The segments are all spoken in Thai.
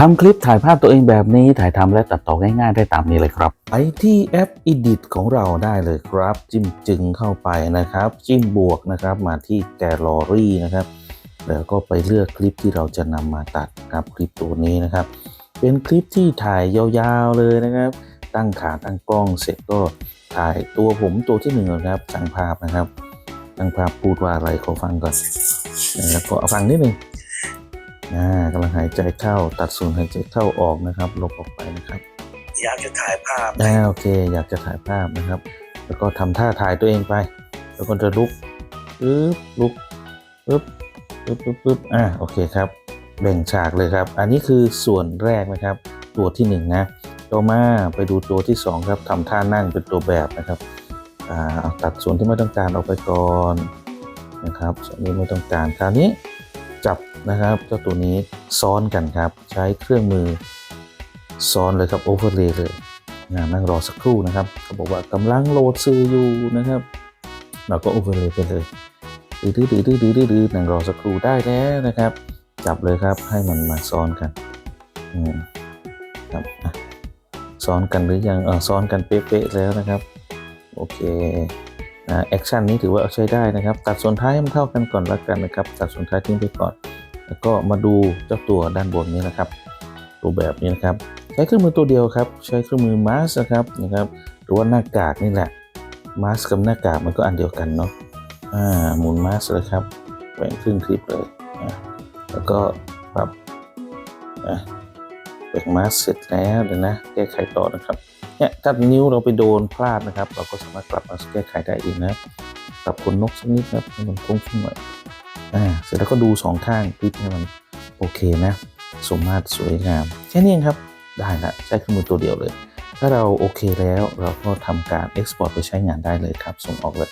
ทำคลิปถ่ายภาพตัวเองแบบนี้ถ่ายทำและตัดต่อง่ายๆ ได้ตามนี้เลยครับ ไปที่แอป Edit ของเราได้เลยครับ จิ้มจึงเข้าไปนะครับ จิ้มบวกนะครับ มาที่แกลลอรี่นะครับ แล้วก็ไปเลือกคลิปที่เราจะนำมาตัดครับคลิปตัวนี้นะครับ เป็นคลิปที่ถ่ายยาวๆเลยนะครับ ตั้งขาตั้งกล้องเสร็จก็ถ่ายตัวผมตัวที่หนึ่งนะครับช่งภาพนะครับช่งภาพพูดว่าอะไรขอฟังก่อนแล้วก็เอฟังนิดหนึ่ง อ่ากำลังหายใจเข้าตัดส่วนหายใจเข้าออกนะครับ ลบออกไปนะครับ อยากจะถ่ายภาพอ่าโอเค อยากจะถ่ายภาพนะครับ แล้วก็ทำท่าถ่ายตัวเองไป แล้วก็จะลุกปึ๊บลุกปึ๊บปึ๊บปึ๊บปึ๊บอ่าโอเคครับแบ่งฉากเลยครับ อันนี้คือส่วนแรกนะครับ ตัวที่หนึ่งนะต่อมาไปดูตัวที่สองครับทำท่านั่งเป็นตัวแบบนะครับอ่าเอาตัดส่วนที่ไม่ต้องการออกไปก่อนนะครับส่วนนี้ไม่ต้องการคราวนี้ จับนะครับเจ้าตัวนี้ซ้อนกันครับ ใช้เครื่องมือซ้อนเลยครับโอเวอร์เลย์เลยนะนั่งรอสักครู่นะครับเขาบอกว่ากำลังโหลดซื้ออยู่นะครับ เราก็โอเวอร์เลยไปเลยดื้อดื้อดื้อดื้อดื้อดื้อนั่งรอสักครู่ได้แล้วนะครับ จับเลยครับให้มันมาซ้อนกันอืมครับซ้อนกันหรือยังเออซ้อนกันเป๊ะๆแล้วนะครับ โอเค แอคชั่นนี้ถือว่าใช้ได้นะครับ ตัดส่วนท้ายให้มันเท่ากันก่อนละกันนะครับ ตัดส่วนท้ายทิ้งไปก่อน แล้วก็มาดูเจ้าตัวด้านบนนี้นะครับตัวแบบนี้นะครับ ใช้เครื่องมือตัวเดียวครับ ใช้เครื่องมือมาสนะครับนะครับ หรือว่าหน้ากากนี่แหละ มาสกับหน้ากากมันก็อันเดียวกันเนาะ อ่า หมุนมาสเลยครับแบ่งครึ่งคลิปเลยอะแล้วก็ปรับอะ แบ่งมาสเสร็จแล้วเดี๋ยวนะแก้ไขต่อนะครับเนี่ยถ้านิ้วเราไปโดนพลาดนะครับ เราก็สามารถกลับมาแก้ไขได้เองนะปรับขนนกสักนิดครับให้มันโค้งขึ้นหน่อยอ่าเสร็จแล้วก็ดูสองข้างคลิปให้มันโอเคนะ สมมาตรสวยงามแค่นี้เองครับได้ละใช้เครื่องมือตัวเดียวเลย ถ้าเราโอเคแล้วเราก็ทำการ Export ไปใช้งานได้เลยครับส่งออกเลย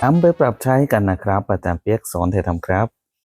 ทำไปปรับใช้กันนะครับอาจารย์เปียกสอนเททำครับ